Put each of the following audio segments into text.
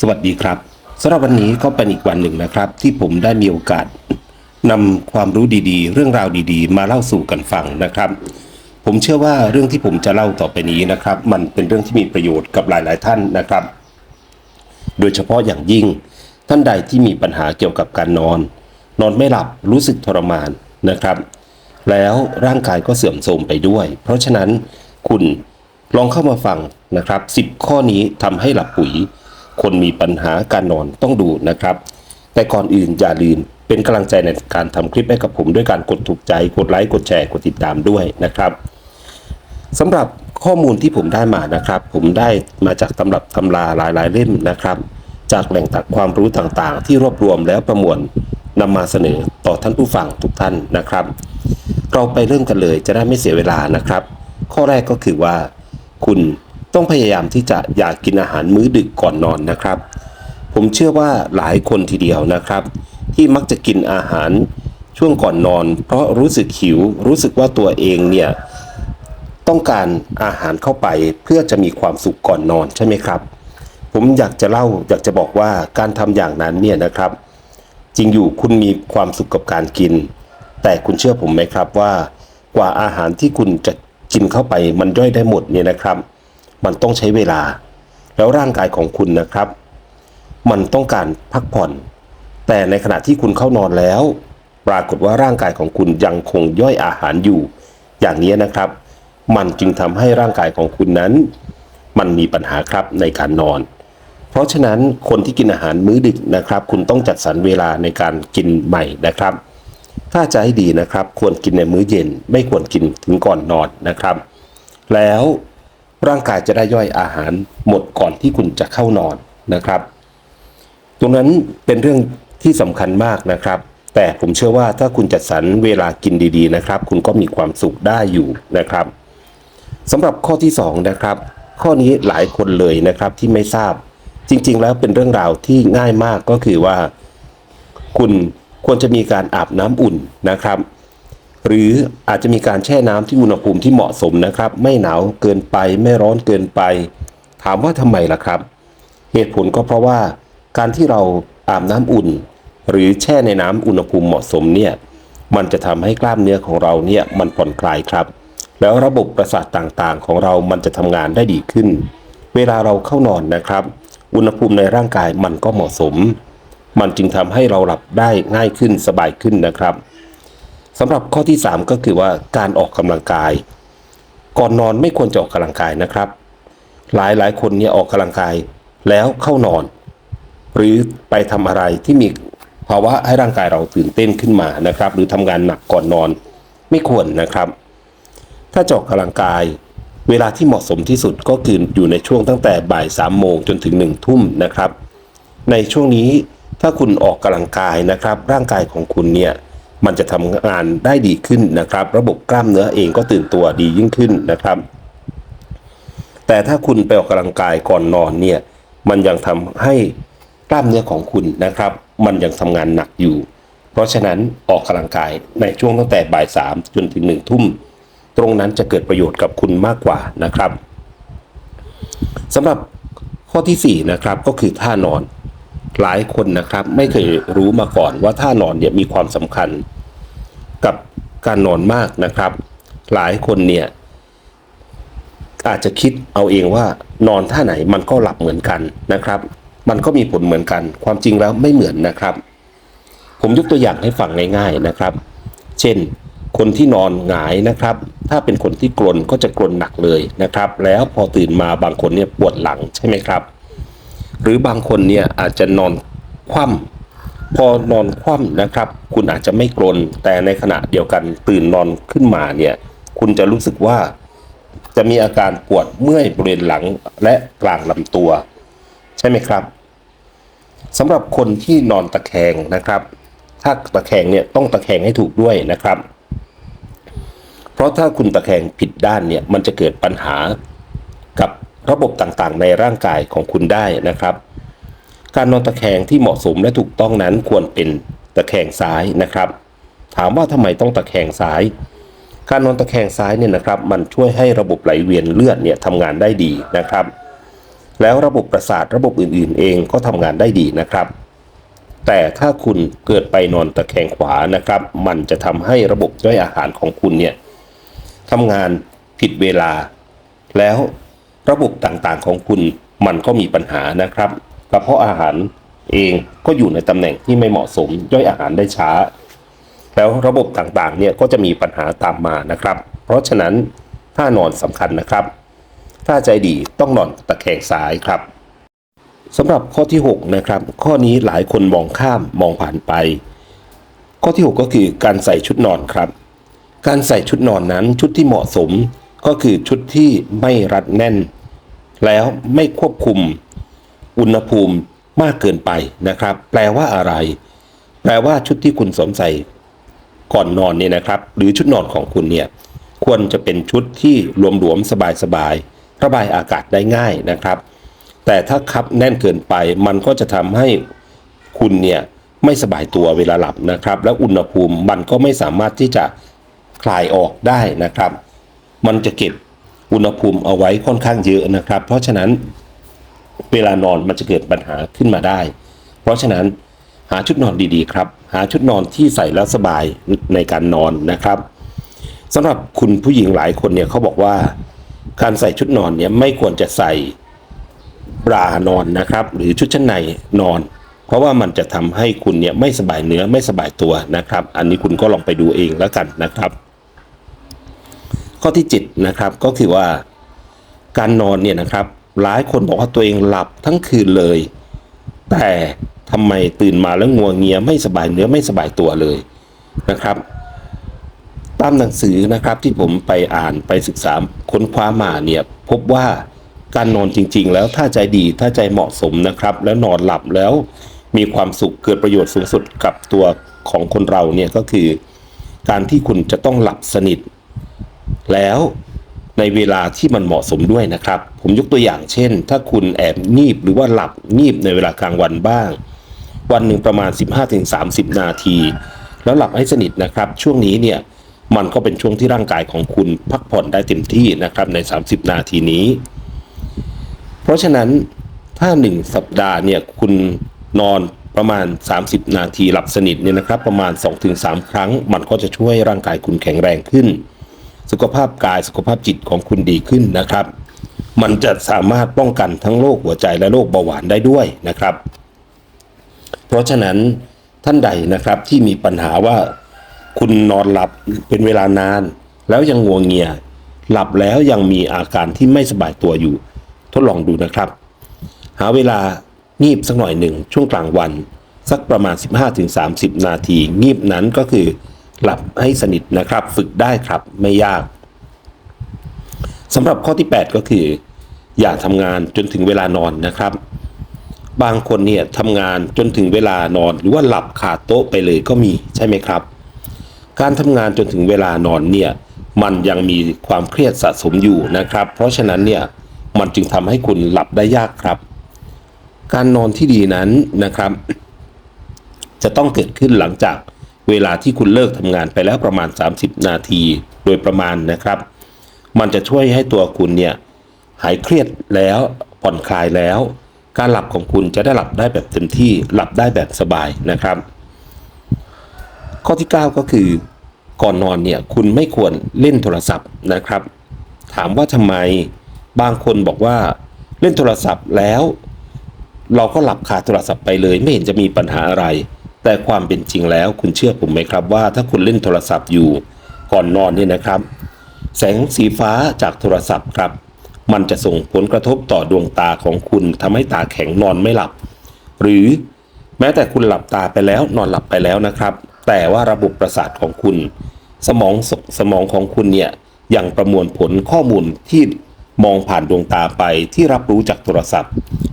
สวัสดีครับสำหรับวันนี้ก็เป็นอีกวันหนึ่งนะครับ ที่ผมได้มีโอกาสนำความรู้ดีๆ เรื่องราวดีๆ มาเล่าสู่กันฟังนะครับ ผมเชื่อว่าเรื่องที่ผมจะเล่าต่อไปนี้นะครับ มันเป็นเรื่องที่มีประโยชน์กับหลายๆท่านนะครับ โดยเฉพาะอย่างยิ่งท่านใดที่มีปัญหาเกี่ยวกับการนอน นอนไม่หลับรู้สึกทรมานนะครับ แล้วร่างกายก็เสื่อมโทรมไปด้วย เพราะฉะนั้นคุณลองเข้ามาฟังนะครับ 10 ข้อนี้ทำให้หลับปุ๋ย คนมีปัญหาการนอนต้องดูนะครับ แต่ก่อนอื่นอย่าลืมเป็นกำลังใจในการทำคลิปให้กับผมด้วยการกดถูกใจ กดไลค์ กดแชร์ กดติดตามด้วยนะครับสำหรับข้อมูลที่ผมได้มานะครับ ผมได้มาจากตำรับตำราหลาย ๆ เล่มนะครับ จากแหล่งตักความรู้ต่างๆ ที่รวบรวมแล้วประมวลนำมาเสนอต่อท่านผู้ฟังทุกท่านนะครับ เราไปเริ่มกันเลยจะได้ไม่เสียเวลานะครับ ข้อแรกก็คือว่า คุณ ต้องพยายามที่จะอยากกินอาหารมื้อดึกก่อนนอนนะครับ ผมเชื่อว่าหลายคนทีเดียวนะครับ ที่มักจะกินอาหารช่วงก่อนนอน เพราะรู้สึกหิว รู้สึกว่าตัวเองเนี่ยต้องการอาหารเข้าไปเพื่อจะมีความสุขก่อนนอนใช่ไหมครับ ผมอยากจะเล่าอยากจะบอกว่าการทำอย่างนั้นเนี่ยนะครับ จริงอยู่คุณมีความสุขกับการกิน แต่คุณเชื่อผมไหมครับว่ากว่าอาหารที่คุณจะกินเข้าไปมันย่อยได้หมดเนี่ยนะครับ มันต้องใช้เวลา แล้วร่างกายของคุณนะครับ มันต้องการพักผ่อน แต่ในขณะที่คุณเข้านอนแล้ว ปรากฏว่าร่างกายของคุณยังคงย่อยอาหารอยู่ อย่างนี้นะครับ มันจึงทำให้ร่างกายของคุณนั้น มันมีปัญหาครับในการนอน เพราะฉะนั้นคนที่กินอาหารมื้อดึกนะครับ คุณต้องจัดสรรเวลาในการกินใหม่นะครับถ้าจะให้ดีนะครับ ควรกินในมื้อเย็นไม่ควรกินถึงก่อนนอนนะครับ แล้ว ร่างกายจะได้ย่อยอาหารหมดก่อนที่คุณจะเข้านอนนะครับ ตรงนั้นเป็นเรื่องที่สำคัญมากนะครับ แต่ผมเชื่อว่าถ้าคุณจัดสรรเวลากินดีๆนะครับ คุณก็มีความสุขได้อยู่นะครับสำหรับข้อที่2นะครับ ข้อนี้หลายคนเลยนะครับที่ไม่ทราบ จริง ๆ แล้วเป็นเรื่องราวที่ง่ายมากก็คือว่า คุณควรจะมีการอาบน้ำอุ่นนะครับ หรืออาจจะมีการแช่น้ำที่อุณหภูมิที่เหมาะสมนะครับ ไม่หนาวเกินไปไม่ร้อนเกินไป ถามว่าทำไมล่ะครับ เหตุผลก็เพราะว่าการที่เราอาบน้ำอุ่น หรือแช่ในน้ำอุณหภูมิเหมาะสมเนี่ยมันจะทำให้กล้ามเนื้อของเราเนี่ยมันผ่อนคลายครับ แล้วระบบประสาทต่างๆ ของเรามันจะทำงานได้ดีขึ้น เวลาเราเข้านอนนะครับ อุณหภูมิในร่างกายมันก็เหมาะสม มันจึงทำให้เราหลับได้ง่ายขึ้นสบายขึ้นนะครับ สำหรับข้อที่ 3 ก็คือว่าการออกกำลังกาย ก่อนนอนไม่ควรจะออกกำลังกายนะครับ หลายหลายคนเนี่ยออกกำลังกายแล้วเข้านอน หรือไปทำอะไรที่มีภาวะให้ร่างกายเราตื่นเต้นขึ้นมานะครับ หรือทำงานหนักก่อนนอนไม่ควรนะครับ ถ้าจะออกกำลังกายเวลาที่เหมาะสมที่สุดก็คืออยู่ในช่วงตั้งแต่บ่ายสามโมงจนถึงหนึ่งทุ่มนะครับ ในช่วงนี้ถ้าคุณออกกำลังกายนะครับ ร่างกายของคุณเนี่ย มันจะทำงานได้ดีขึ้นนะครับ ระบบกล้ามเนื้อเองก็ตื่นตัวดียิ่งขึ้นนะครับ แต่ถ้าคุณไปออกกำลังกายก่อนนอนเนี่ยมันยังทำให้กล้ามเนื้อของคุณนะครับ มันยังทำงานหนักอยู่ เพราะฉะนั้นออกกำลังกายในช่วงตั้งแต่บ่ายสามจนถึงหนึ่งทุ่ม ตรงนั้นจะเกิดประโยชน์กับคุณมากกว่านะครับสำหรับข้อที่ 4 นะครับก็คือท่านอน หลายคนนะครับไม่เคยรู้มาก่อนว่าท่านอนเนี่ยมีความสำคัญ กับการนอนมากนะครับ หลายคนเนี่ยอาจจะคิดเอาเองว่านอนท่าไหนมันก็หลับเหมือนกันนะครับ มันก็มีผลเหมือนกัน ความจริงแล้วไม่เหมือนนะครับ ผมยกตัวอย่างให้ฟังง่ายๆนะครับ เช่น คนที่นอนหงายนะครับ ถ้าเป็นคนที่กลนก็จะกลนหนักเลยนะครับ แล้วพอตื่นมาบางคนเนี่ยปวดหลังใช่ไหมครับ หรือบางคนเนี่ยอาจจะนอนคว่ำ พอนอนคว่ำนะครับ คุณอาจจะไม่กลนแต่ในขณะเดียวกันตื่นนอนขึ้นมาเนี่ยคุณจะรู้สึกว่า จะมีอาการปวดเมื่อยบริเวณหลังและกลางลำตัว ใช่ไหมครับสำหรับคนที่นอนตะแคงนะครับ ถ้าตะแคงเนี่ยต้องตะแคงให้ถูกด้วยนะครับ เพราะถ้าคุณตะแคงผิดด้านเนี่ยมันจะเกิดปัญหากับระบบต่างๆ ในร่างกายของคุณได้นะครับ การนอนตะแคงที่เหมาะสมและถูกต้องนั้นควรเป็นตะแคงซ้ายนะครับ ถามว่าทำไมต้องตะแคงซ้าย การนอนตะแคงซ้ายเนี่ยนะครับ มันช่วยให้ระบบไหลเวียนเลือดเนี่ยทำงานได้ดีนะครับ แล้วระบบประสาทระบบอื่นๆ เองก็ทำงานได้ดีนะครับ แต่ถ้าคุณเกิดไปนอนตะแคงขวานะครับ มันจะทำให้ระบบย่อยอาหารของคุณเนี่ยทำงานผิดเวลา แล้วระบบต่างๆของคุณมันก็มีปัญหานะครับ กระเพาะอาหารเองก็อยู่ในตำแหน่งที่ไม่เหมาะสมย่อยอาหารได้ช้า แล้วระบบต่างๆเนี่ยก็จะมีปัญหาตามมานะครับ เพราะฉะนั้นท่านอนสำคัญนะครับ ถ้าใจดีต้องนอนตะแคงซ้ายครับสำหรับข้อที่6นะครับข้อนี้หลายคนมองข้ามมองผ่านไป ข้อที่ 6 ก็คือการใส่ชุดนอนครับ การใส่ชุดนอนนั้นชุดที่เหมาะสมก็คือชุดที่ไม่รัดแน่น แล้วไม่ควบคุม อุณหภูมิมากเกินไปนะครับ แปลว่าอะไร แปลว่าชุดที่คุณสวมใส่ก่อนนอนเนี่ยนะครับ หรือชุดนอนของคุณเนี่ยควรจะเป็นชุดที่หลวมๆสบายๆระบายอากาศได้ง่ายนะครับ แต่ถ้าคับแน่นเกินไปมันก็จะทำให้คุณเนี่ยไม่สบายตัวเวลาหลับนะครับ แล้วอุณหภูมิมันก็ไม่สามารถที่จะคลายออกได้นะครับ มันจะเก็บอุณหภูมิเอาไว้ค่อนข้างเยอะนะครับ เพราะฉะนั้น เวลานอนมันจะเกิดปัญหาขึ้นมาได้ เพราะฉะนั้นหาชุดนอนดีๆครับ หาชุดนอนที่ใส่แล้วสบายในการนอนนะครับสำหรับคุณผู้หญิงหลายคนเนี่ยเขาบอกว่าการใส่ชุดนอนเนี่ยไม่ควรจะใส่บรานอนนะครับ หรือชุดชั้นในนอน เพราะว่ามันจะทำให้คุณเนี่ยไม่สบายเนื้อไม่สบายตัวนะครับ อันนี้คุณก็ลองไปดูเองแล้วกันนะครับ ข้อที่7นะครับก็คือว่าการนอนเนี่ยนะครับ หลายคนบอกว่าตัวเองหลับทั้งคืนเลย แต่ทำไมตื่นมาแล้วงัวงเงียไม่สบายเนื้อไม่สบายตัวเลยนะครับ ตามหนังสือนะครับที่ผมไปอ่านไปศึกษาค้นคว้ามาเนี่ยพบว่าการนอนจริง ๆ แล้วถ้าใจดีถ้าใจเหมาะสมนะครับ แล้วนอนหลับแล้วมีความสุขเกิดประโยชน์สูงสุดกับตัวของคนเราเนี่ยก็คือ การที่คุณจะต้องหลับสนิท แล้ว ในเวลาที่มันเหมาะสมด้วยนะครับ ผมยกตัวอย่างเช่น ถ้าคุณแอบงีบหรือว่าหลับงีบในเวลากลางวันบ้าง วันหนึ่งประมาณ 15-30 นาที แล้วหลับให้สนิทนะครับ ช่วงนี้เนี่ยมันก็เป็นช่วงที่ร่างกายของคุณพักผ่อนได้เต็มที่นะครับใน 30 นาทีนี้ เพราะฉะนั้นถ้า 1 สัปดาห์เนี่ยคุณนอนประมาณ 30 นาทีหลับสนิทเนี่ยนะครับ ประมาณ 2-3 ครั้ง มันก็จะช่วยร่างกายคุณแข็งแรงขึ้น สุขภาพกายสุขภาพจิตของคุณดีขึ้นนะครับ มันจะสามารถป้องกันทั้งโรคหัวใจและโรคเบาหวานได้ด้วยนะครับ เพราะฉะนั้นท่านใดนะครับที่มีปัญหาว่าคุณนอนหลับเป็นเวลานาน แล้วยังงัวงเงีย หลับแล้วยังมีอาการที่ไม่สบายตัวอยู่ ทดลองดูนะครับ หาเวลางีบสักหน่อยหนึ่งช่วงกลางวัน สักประมาณ 15-30 นาที งีบนั้นก็คือ หลับให้สนิทนะครับ ฝึกได้ครับไม่ยากสำหรับข้อที่ 8 ก็คือ อย่าทำงานจนถึงเวลานอนนะครับ บางคนเนี่ยทำงานจนถึงเวลานอน หรือว่าหลับขาดโต๊ะไปเลยก็มีใช่ไหมครับ การทำงานจนถึงเวลานอนเนี่ยมันยังมีความเครียดสะสมอยู่นะครับ เพราะฉะนั้นเนี่ยมันจึงทำให้คุณหลับได้ยากครับ การนอนที่ดีนั้นนะครับ จะต้องเกิดขึ้นหลังจาก เวลาที่คุณเลิกทำงานไปแล้วประมาณ 30 นาทีโดยประมาณนะครับ มันจะช่วยให้ตัวคุณเนี่ยหายเครียดแล้วผ่อนคลายแล้ว การหลับของคุณจะได้หลับได้แบบเต็มที่หลับได้แบบสบายนะครับ ข้อที่ 9 ก็คือ ก่อนนอนเนี่ยคุณไม่ควรเล่นโทรศัพท์นะครับ ถามว่าทำไมบางคนบอกว่าเล่นโทรศัพท์แล้ว เราก็หลับคาโทรศัพท์ไปเลย ไม่เห็นจะมีปัญหาอะไร แต่ความเป็นจริงแล้วคุณเชื่อผมไหมครับว่าถ้าคุณเล่นโทรศัพท์อยู่ก่อนนอนเนี่ยนะครับ แสงสีฟ้าจากโทรศัพท์ครับ มันจะส่งผลกระทบต่อดวงตาของคุณทำให้ตาแข็งนอนไม่หลับ หรือแม้แต่คุณหลับตาไปแล้วนอนหลับไปแล้วนะครับ แต่ว่าระบบประสาทของคุณ สมองสสมองของคุณเนี่ยยังประมวลผลข้อมูลที่มองผ่านดวงตาไปที่รับรู้จากโทรศัพท์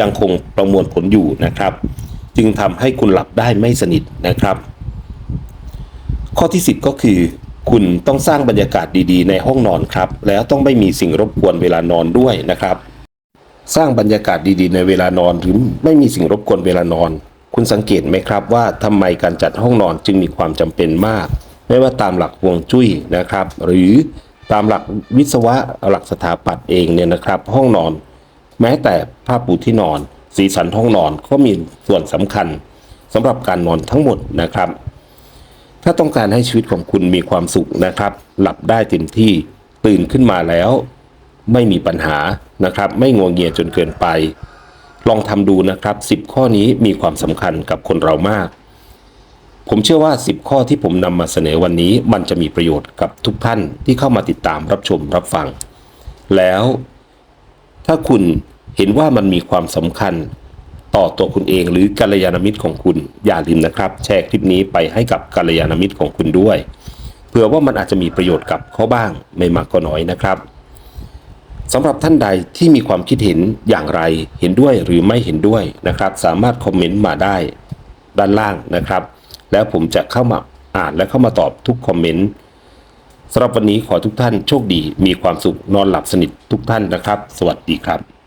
ยังคงประมวลผลอยู่นะครับ จึงทำให้คุณหลับได้ไม่สนิทนะครับ ข้อที่ 10 ก็คือ คุณต้องสร้างบรรยากาศดีๆ ในห้องนอนครับ แล้วต้องไม่มีสิ่งรบกวนเวลานอนด้วยนะครับ สร้างบรรยากาศดีๆ ในเวลานอนหรือไม่มีสิ่งรบกวนเวลานอน คุณสังเกตไหมครับว่าทำไมการจัดห้องนอนจึงมีความจำเป็นมาก ไม่ว่าตามหลักฮวงจุ้ยนะครับ หรือตามหลักวิศวะหลักสถาปัตย์เองเนี่ยนะครับ ห้องนอน แม้แต่ผ้าปูที่นอน สีสันห้องนอนก็มีส่วนสำคัญสำหรับการนอนทั้งหมดนะครับ ถ้าต้องการให้ชีวิตของคุณมีความสุขนะครับ หลับได้เต็มที่ตื่นขึ้นมาแล้ว ไม่มีปัญหานะครับ ไม่งวงเงียจนเกินไป ลองทำดูนะครับ 10 ข้อนี้มีความสำคัญกับคนเรามาก ผมเชื่อว่า 10 ข้อที่ผมนำมาเสนอวันนี้มันจะมีประโยชน์กับทุกท่านที่เข้ามาติดตามรับชมรับฟัง แล้วถ้าคุณ เห็นว่ามันมีความสำคัญต่อตัวคุณเองหรือกัลยาณมิตรของคุณอย่าลืมนะครับ แชร์คลิปนี้ไปให้กับกัลยาณมิตรของคุณด้วยเผื่อว่ามันอาจจะมีประโยชน์กับเขาบ้างไม่มากก็น้อยนะครับสำหรับท่านใดที่มีความคิดเห็นอย่างไรเห็นด้วยหรือไม่เห็นด้วยนะครับ สามารถคอมเมนต์มาได้ด้านล่างนะครับ แล้วผมจะเข้ามาอ่านและเข้ามาตอบทุกคอมเมนต์สำหรับวันนี้ขอทุกท่านโชคดี มีความสุขนอนหลับสนิททุกท่านนะครับ สวัสดีครับ